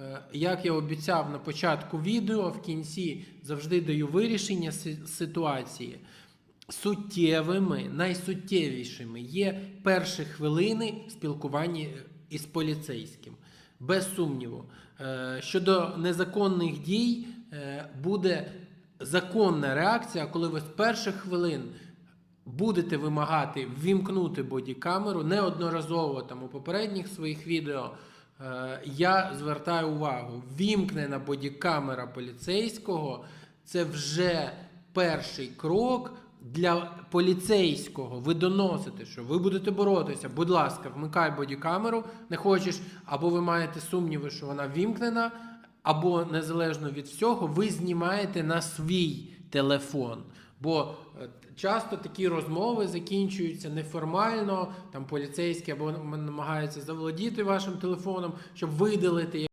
Е, Як я обіцяв на початку відео, в кінці завжди даю вирішення ситуації. Суттєвими, найсуттєвішими є перші хвилини спілкування із поліцейським. Без сумніву. Е, Щодо незаконних дій, е, буде законна реакція, коли ви з перших хвилин будете вимагати ввімкнути бодікамеру неодноразово там у попередніх своїх відео. Е, Я звертаю увагу, ввімкнена бодікамера поліцейського це вже перший крок для поліцейського. Ви доносите, що ви будете боротися. Будь ласка, вмикай бодікамеру, не хочеш, або ви маєте сумніви, що вона ввімкнена, або незалежно від всього, ви знімаєте на свій телефон. Бо е, часто такі розмови закінчуються неформально, там поліцейські або намагаються заволодіти вашим телефоном, щоб видалити